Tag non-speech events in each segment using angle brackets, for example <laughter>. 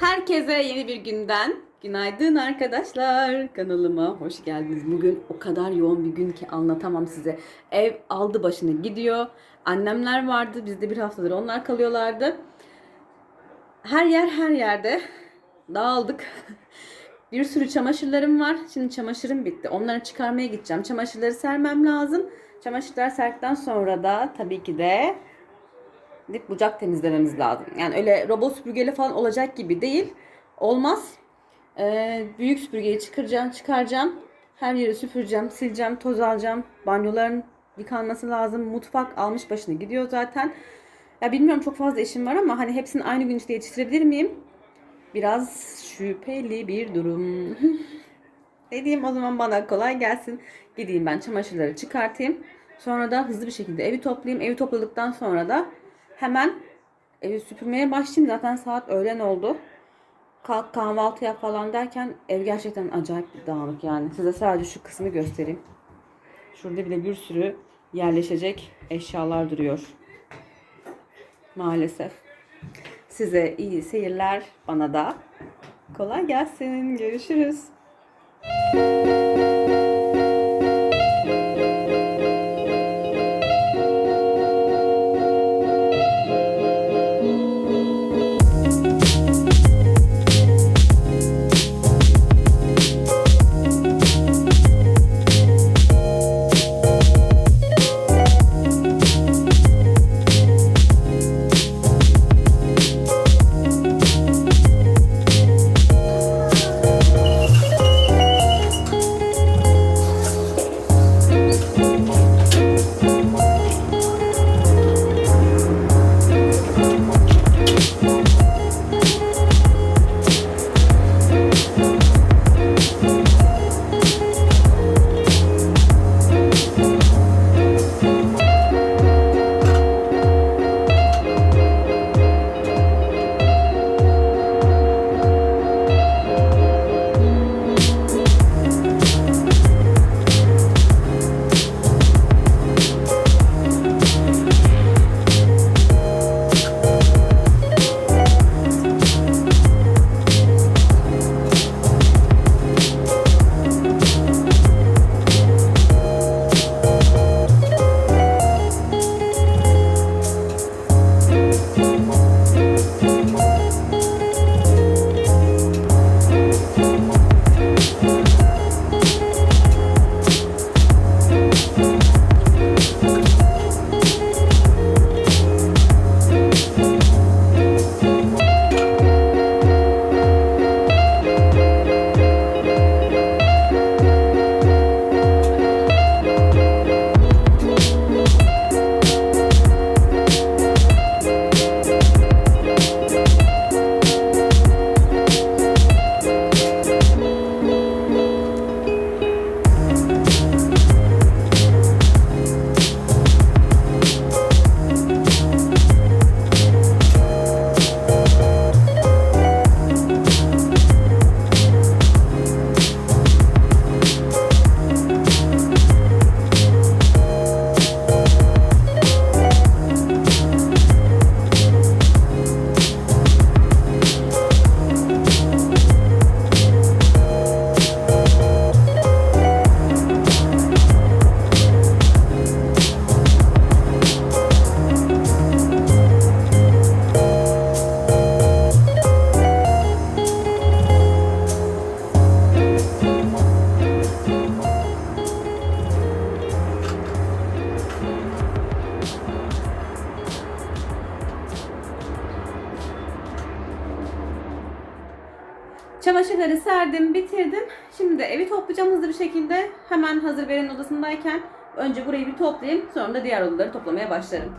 Herkese yeni bir günden günaydın arkadaşlar. Kanalıma hoş geldiniz. Bugün o kadar yoğun bir gün ki anlatamam size. Ev aldı başını gidiyor. Annemler vardı. Biz de bir haftadır onlar kalıyorlardı. Her yer her yerde. Dağıldık. <laughs> bir sürü çamaşırlarım var. Şimdi çamaşırım bitti. Onları çıkarmaya gideceğim. Çamaşırları sermem lazım. Çamaşırlar serdikten sonra da tabii ki de dip bucak temizlememiz lazım. Yani öyle robot süpürgeyle falan olacak gibi değil. Olmaz. Ee, büyük süpürgeyi çıkaracağım, çıkaracağım. Her yeri süpüreceğim, sileceğim, toz alacağım. Banyoların yıkanması lazım. Mutfak almış başını gidiyor zaten. Ya bilmiyorum çok fazla işim var ama hani hepsini aynı gün içinde yetiştirebilir miyim? Biraz şüpheli bir durum. <laughs> ne diyeyim o zaman bana kolay gelsin. Gideyim ben çamaşırları çıkartayım. Sonra da hızlı bir şekilde evi toplayayım. Evi topladıktan sonra da hemen evi süpürmeye başlayayım. Zaten saat öğlen oldu. Kalk kahvaltı yap falan derken ev gerçekten acayip bir dağınık yani. Size sadece şu kısmı göstereyim. Şurada bile bir sürü yerleşecek eşyalar duruyor. Maalesef. Size iyi seyirler. Bana da kolay gelsin. Görüşürüz. Çamaşırları toplayacağım hızlı bir şekilde. Hemen hazır Beren'in odasındayken önce burayı bir toplayayım. Sonra da diğer odaları toplamaya başlarım.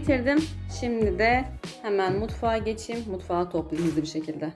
Bitirdim. Şimdi de hemen mutfağa geçeyim. Mutfağı toplayayım hızlı bir şekilde.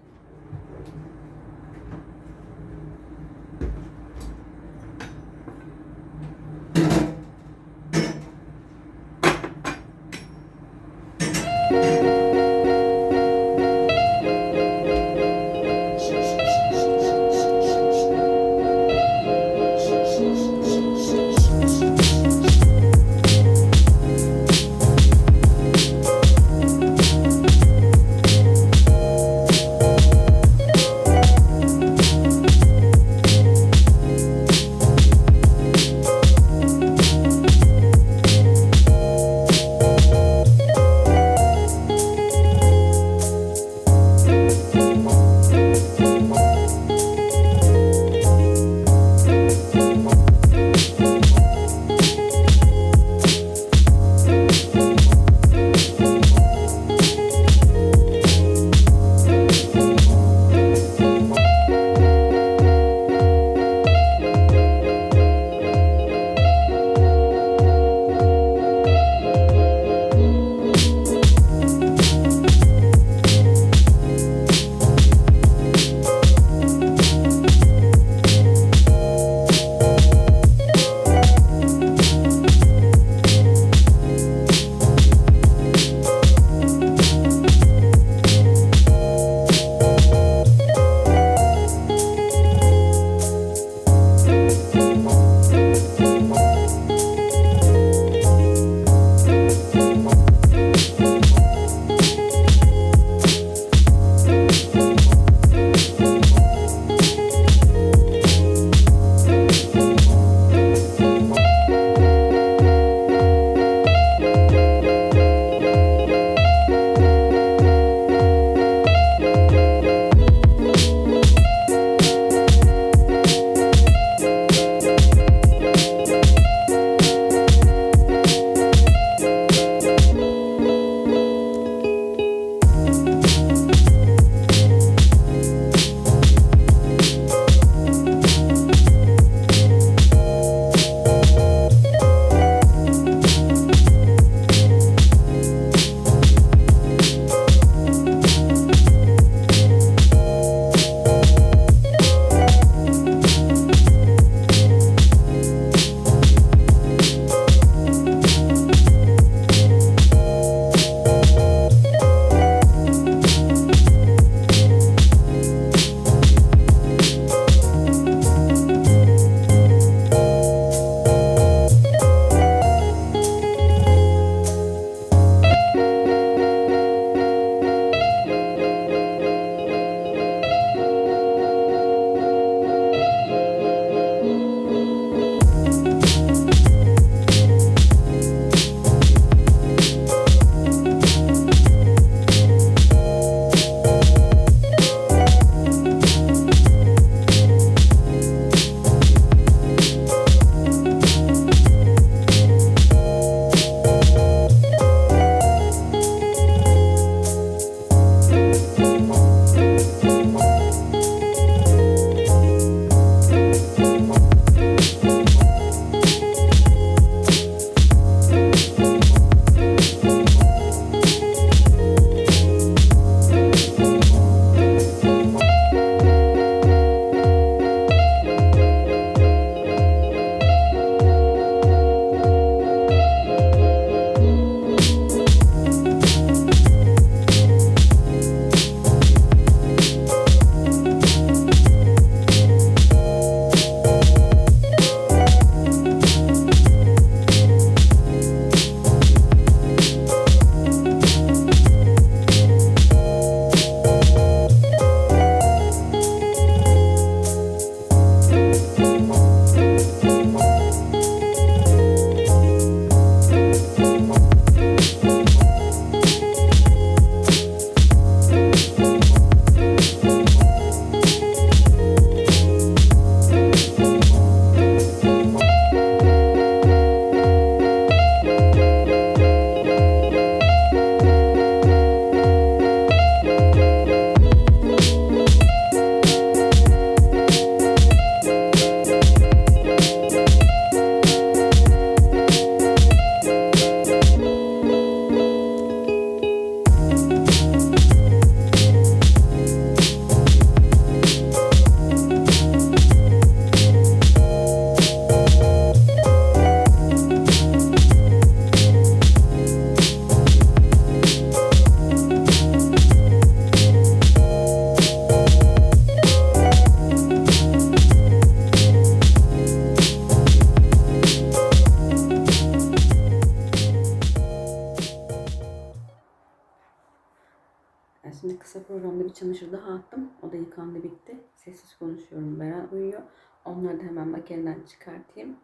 Daha attım. O da yıkandı bitti. Sessiz konuşuyorum. Beren uyuyor. Onları da hemen makineden çıkartayım.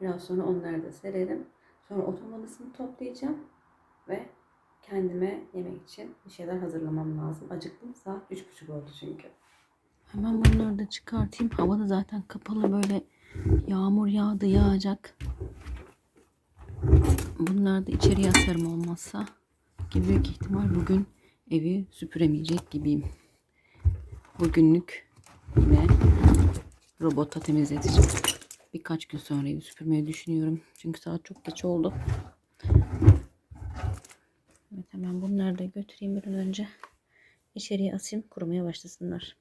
Biraz sonra onları da sererim. Sonra oturma toplayacağım. Ve kendime yemek için bir şeyler hazırlamam lazım. Acıktım. Saat üç buçuk oldu çünkü. Hemen bunları da çıkartayım. Hava da zaten kapalı böyle yağmur yağdı yağacak. Bunları da içeriye asarım olmazsa. Ki büyük ihtimal bugün evi süpüremeyecek gibiyim. Bugünlük yine robota temizleteceğim. Birkaç gün sonra evi süpürmeyi düşünüyorum. Çünkü saat çok geç oldu. Evet hemen bunları da götüreyim bir an önce. İçeriye asayım kurumaya başlasınlar.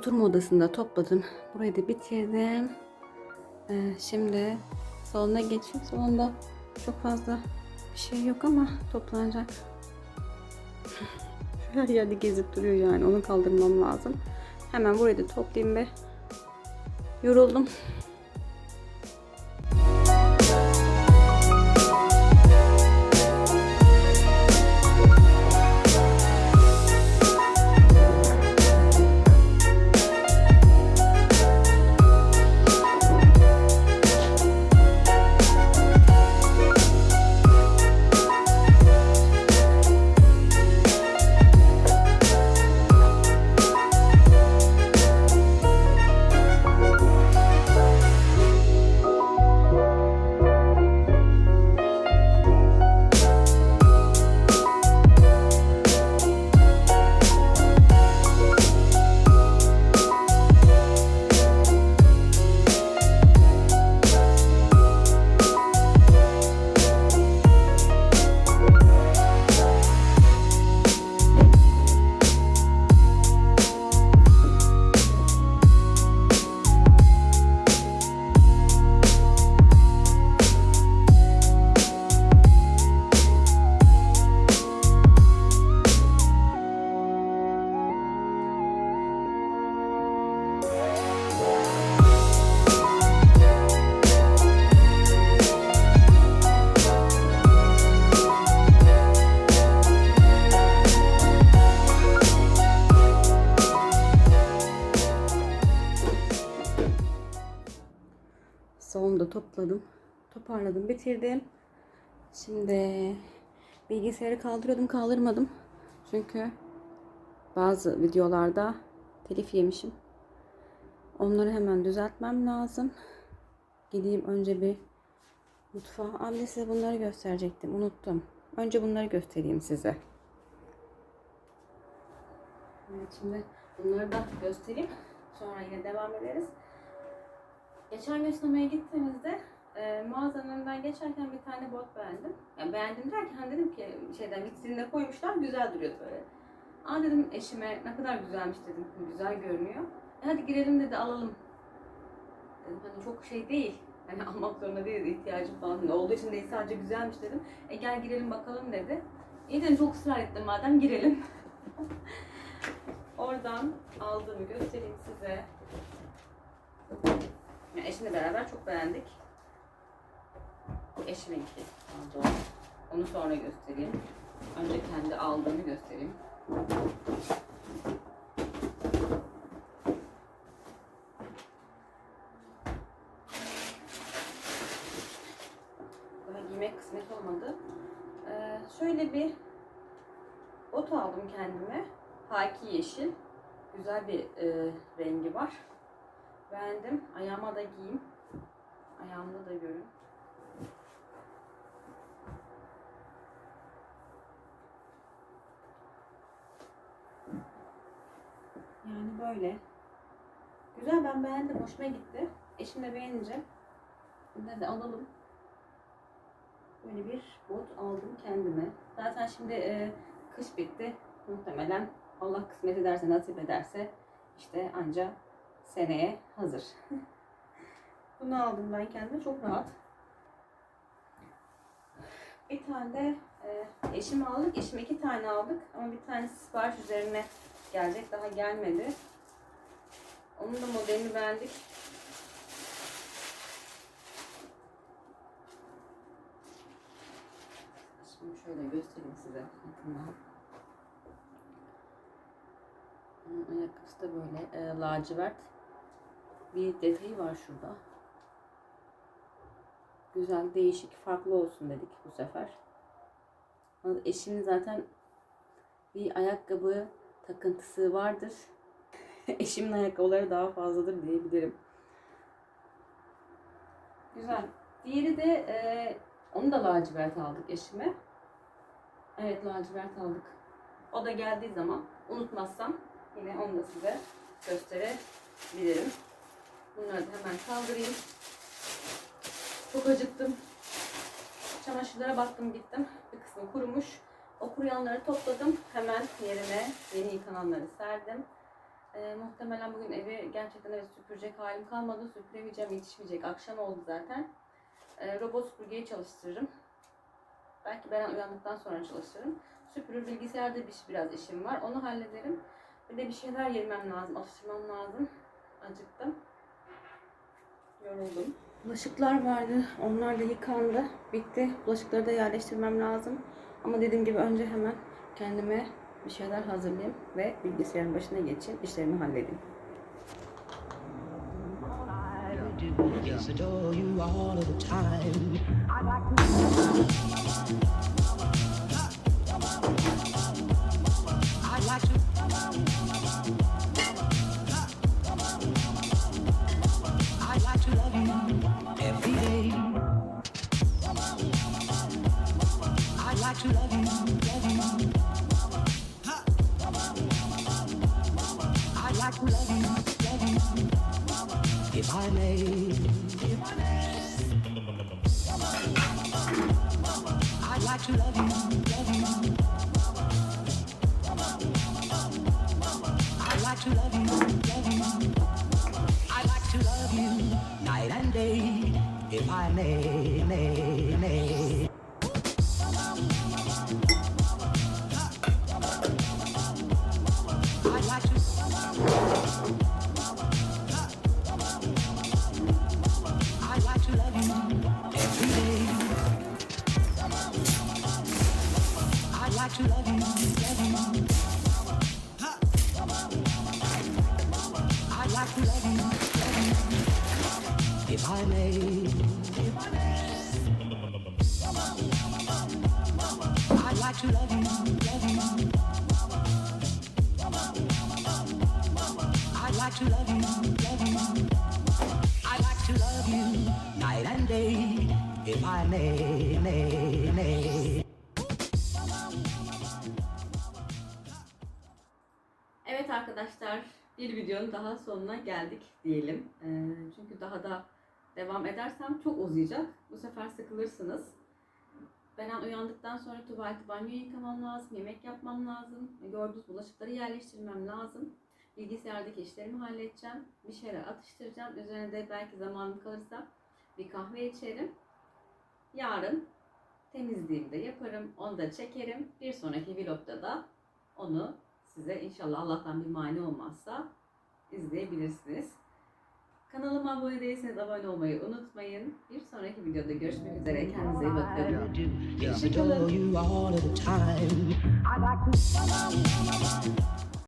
Oturma odasında topladım. Burayı da bitirdim. Ee, şimdi salona geçeyim. Salonda çok fazla bir şey yok ama toplanacak. <laughs> Her yerde gezip duruyor yani. Onu kaldırmam lazım. Hemen burayı da toplayayım be. Yoruldum. Topladım. Toparladım, bitirdim. Şimdi bilgisayarı kaldırıyordum, kaldırmadım. Çünkü bazı videolarda telif yemişim. Onları hemen düzeltmem lazım. Gideyim önce bir mutfağa. Abi size bunları gösterecektim. Unuttum. Önce bunları göstereyim size. Evet şimdi bunları da göstereyim. Sonra yine devam ederiz. Geçen gün sinemaya gittiğimizde e, mağazanın önünden geçerken bir tane bot beğendim. Yani beğendim derken hani dedim ki şeyden vitrinine koymuşlar güzel duruyor böyle. Aa dedim eşime ne kadar güzelmiş dedim. Güzel görünüyor. E hadi girelim dedi alalım. Dedim hani çok şey değil. Hani <laughs> almak zorunda değiliz ihtiyacım falan. Ne olduğu için değil sadece güzelmiş dedim. E gel girelim bakalım dedi. İyi dedim çok ısrar ettim madem girelim. <laughs> Oradan aldığımı göstereyim size. Yani eşimle beraber çok beğendik. Bu eşiminki pardon. Onu sonra göstereyim. Önce kendi aldığımı göstereyim. Daha giymek kısmet olmadı. Ee, şöyle bir ot aldım kendime. Haki yeşil. Güzel bir e, rengi var. Beğendim. Ayağıma da giyeyim. Ayağımda da görün. Yani böyle. Güzel ben beğendim. Hoşuma gitti. Eşim de beğenince bunu da alalım. Böyle bir bot aldım kendime. Zaten şimdi e, kış bitti. Muhtemelen Allah kısmet ederse, nasip ederse işte anca seneye hazır. <laughs> Bunu aldım ben kendime. Çok rahat. Bir tane de e, eşim aldık. Eşime iki tane aldık. Ama bir tanesi sipariş üzerine gelecek. Daha gelmedi. Onun da modelini beğendik. Şimdi şöyle göstereyim size yakından. Ayakkabısı da böyle e, lacivert bir detayı var şurada. Güzel, değişik, farklı olsun dedik bu sefer. Eşimin zaten bir ayakkabı takıntısı vardır. <laughs> Eşimin ayakkabıları daha fazladır diyebilirim. Güzel. Diğeri de e, onu da lacivert aldık eşime. Evet lacivert aldık. O da geldiği zaman unutmazsam yine onu da size gösterebilirim. Bunları da hemen kaldırayım. Çok acıktım. Çamaşırlara baktım gittim. Bir kısmı kurumuş. O kuruyanları topladım. Hemen yerine yeni yıkananları serdim. Ee, muhtemelen bugün evi gerçekten evet süpürecek halim kalmadı. Süpüremeyeceğim, yetişmeyecek. Akşam oldu zaten. Ee, robot süpürgeyi çalıştırırım. Belki ben uyandıktan sonra çalışırım. Süpürür bilgisayarda bir, biraz işim var. Onu hallederim. Bir de bir şeyler yemem lazım, atıştırmam lazım. Acıktım. Yoruldum. Bulaşıklar vardı. Onlar da yıkandı. Bitti. Bulaşıkları da yerleştirmem lazım. Ama dediğim gibi önce hemen kendime bir şeyler hazırlayayım ve bilgisayarın başına geçeyim. işlerimi halledeyim. Yes, adore you all of the time. I love arkadaşlar, bir videonun daha sonuna geldik diyelim. Ee, çünkü daha da devam edersem çok uzayacak. Bu sefer sıkılırsınız. Ben an uyandıktan sonra tuvaleti banyo yıkamam lazım, yemek yapmam lazım. Gördüğünüz bulaşıkları yerleştirmem lazım. Bilgisayardaki işlerimi halledeceğim. Bir şeyler atıştıracağım. Üzerine de belki zamanım kalırsa bir kahve içerim. Yarın temizliğimi de yaparım. Onu da çekerim. Bir sonraki vlogda da onu size inşallah Allah'tan bir mani olmazsa izleyebilirsiniz. Kanalıma abone değilseniz abone olmayı unutmayın. Bir sonraki videoda görüşmek üzere. Kendinize iyi bakın. Yes,